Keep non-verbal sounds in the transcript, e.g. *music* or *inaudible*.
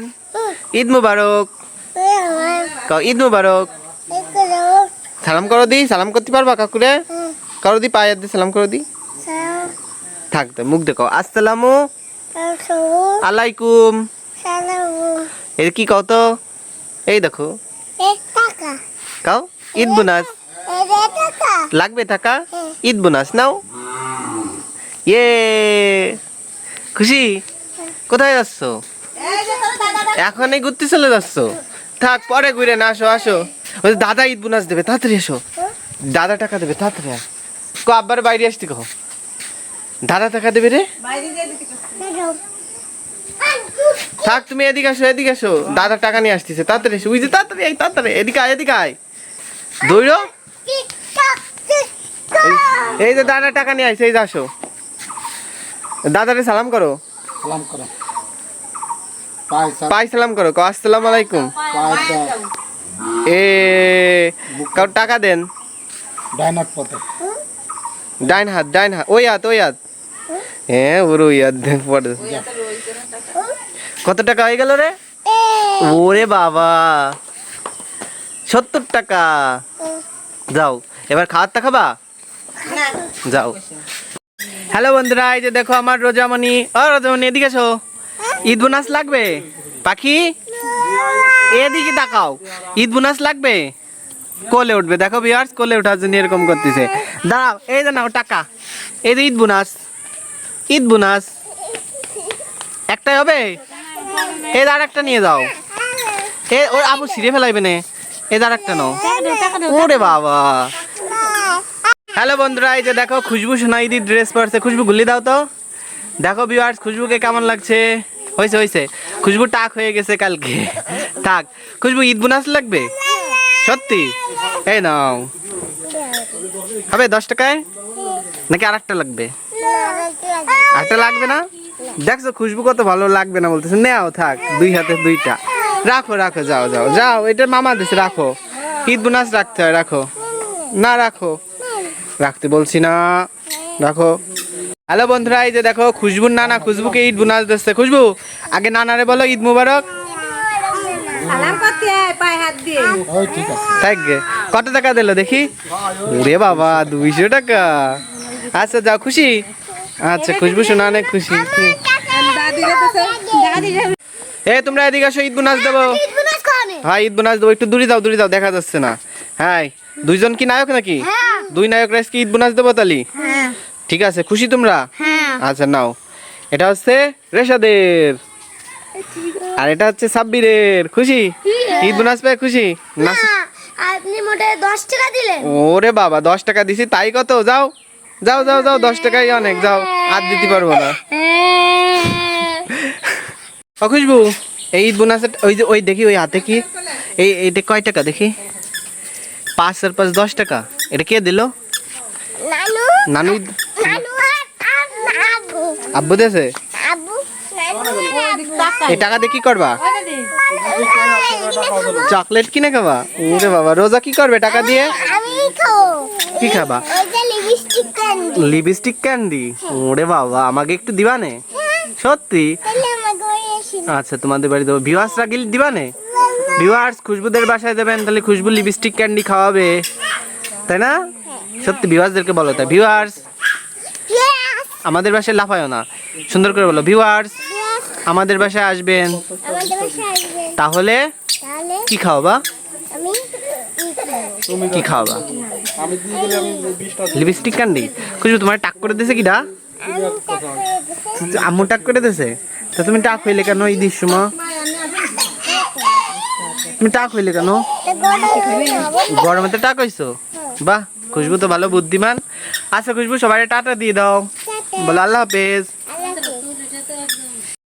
বুনান ঈদ মুবারক। কও, ঈদ মুবারক। সালাম করো দি, সালাম করতে পারবা কাকুরে? করো দি পায়ে দি সালাম করো দি। থাক মুখ দেখো আসসালামু আলাইকুম। এর কি কও তো? এই দেখো। কাও, ঈদ বোনাস। লাগবে টাকা ঈদ বোনাস, নাও। ইয়ে। খুশি? কোথায় যাচ্ছ? এখনই ঘুরতে চলে যাচ্ছ। থাক, পরে ঘুরে না, আসো আসো। ওই দাদা ঈদ বোনাস দেবে, তাড়াতাড়ি এসো। দাদা টাকা দেবে, তাড়াতাড়ি। কো, আব্বার বাইরে আসতে কো দাদা টাকা দেবে রে? থাক, তুমি এদিকে আসো এদিকে আসো। দাদা টাকা নিয়ে আসতেছে, তাড়াতাড়ি এসো। ওই যে তাড়াতাড়ি আয়, তাড়াতাড়ি এদিকে আয় এদিকে আয়। দৌড়ো এই যে দাদা টাকা নিয়ে আসছে এই যে আসো। দাদারে সালাম করো। সালাম করো। পাই সালাম। করো কো আসসালামু আলাইকুম। এ কাউ টাকা দেন। ডাইনাক পথে ডাইন হাত ডাইন হাত ওই হাত ওই হাত। হ্যাঁ ওর ওই হাত পড়ে। কত টাকা হয়ে গেল রে? ওরে বাবা। সত্তর টাকা। যাও এবার খাওয়ারটা খাবা? যাও। হ্যালো বন্ধুরা এই যে দেখো আমার রোজামণি। ও রোজামণি এদিকে এসো। ঈদ বোনাস লাগবে? পাখি? এদিকে তাকাও। ঈদ বোনাস লাগবে? কোলে উঠবে। দেখো বিয়ার্স কোলে ওঠার জন্য এরকম করতেছে। দাঁড়াও, এই নাও টাকা। এই যে ঈদ বোনাস। ঈদ বোনাস। একটাই হবে? এই আর একটা নিয়ে যাও। এ ওর আবু ছিঁড়ে ফেলাইবে না। এই আর একটা নাও। ওরে বাবা। হ্যালো বন্ধুরা, এই যে দেখো, খুশবু সোনাইদি ড্রেস পরছে। খুশবু গুলি দাও তো। দেখো ভিউয়ার্স খুশবুকে কেমন লাগছে? হয়েছে হয়েছে। খুশবু টাক হয়ে গেছে কালকে। *laughs* থাক। খুশবু, ঈদ বোনাস লাগবে? সত্যি? এই নাও। হবে দশ টাকায়? নাকি আর একটা লাগবে? আরেকটা লাগবে না? দেখছ, খুশবু কত ভালো লাগবে না বলতেছে। নেও, থাক। দুই হাতে দুইটা। রাখো রাখো, যাও যাও। যাও, এটা মামা দিছে, রাখো। ঈদ বোনাস রাখতে হয়, রাখো। না, রাখো। রাখতে বলছি না। রাখো। হ্যালো বন্ধুরা এই যে দেখো খুশবুর নানা খুশবুকে ঈদ বোনাস দিচ্ছে। খুশবু আগে নানারে বলো ঈদ মুবারক। হয়। কত টাকা দিল দেখি? ওরে বাবা দুইশো টাকা। আচ্ছা যাও খুশি? আচ্ছা খুশবু শোনা অনেক খুশি। এ তোমরা এদিকে আসো ঈদ বোনাস দেবো। হ্যাঁ ঈদ বোনাস দেবো। একটু দূরে যাও দূরে যাও দেখা যাচ্ছে না। হ্যাঁ দুইজন কি নায়ক নাকি? দুই নায়ক রাইস কি ঈদ বোনাস দেবো তালি? ঠিক আছে খুশি তোমরা? আচ্ছা নাও। এটা হচ্ছে রেশাদের। আর এটা হচ্ছে সাব্বিরের। খুশি? ঈদ বোনাস পেয়ে খুশি? না আপনি মোটে দশ টাকা দিলেন। ওরে বাবা দশ টাকা দিছি তাই কত? যাও। যাও যাও যাও দশ টাকাই অনেক যাও। আর দিতে পারব না। ও খুশবু এই ঈদ বোনাসের ওই যে ওই দেখি ওই হাতে কি? এই এইটা কয় টাকা দেখি? পাঁচ আর পাঁচ দশ টাকা। এটা কে দিল? নানু। নানু ঈদ- নানু আর আর আবু আব্বু দেছে আবু এই টাকা দিয়ে কি করবা? চকলেট কিনে খাবা? ওরে বাবা রোজা কি করবে টাকা দিয়ে? কি খাবা? লিপস্টিক ক্যান্ডি ওরে বাবা আমাকে একটু দিবানে? সত্যি? আচ্ছা তোমাদের বাড়ি দেবো। ভিউয়ার্সরা গিল দিবানে? ভিউয়ার্স খুশবুদের বাসায় দেবেন তাহলে খুশবু লিপস্টিক ক্যান্ডি খাওয়াবে। তাই না? সত্যি ভিউয়ার্সদেরকে বলো তাই ভিউয়ার্স আমাদের বাসায় লাফায়ও না। সুন্দর করে বলো ভিউয়ার্স আমাদের বাসায় আসবেন। তাহলে তাহলে কি খাওয়াবা আমি ই কি খাওয়াবা লিপস্টিক ক্যান্ডি খুশবু তোমার টাক করে কিটা আমি তাকে আম্মু টাক করে দিয়েছে? তা তুমি টাক হইলে কেন? এই দিস সময় তুমি টাক হইলে কেন? গরমে তো টাক হইছো? বাহ খুশবু তো ভালো বুদ্ধিমান। আচ্ছা খুশবু সবাই টাটা দিয়ে দাও। বলো আল্লাহ হাফেজ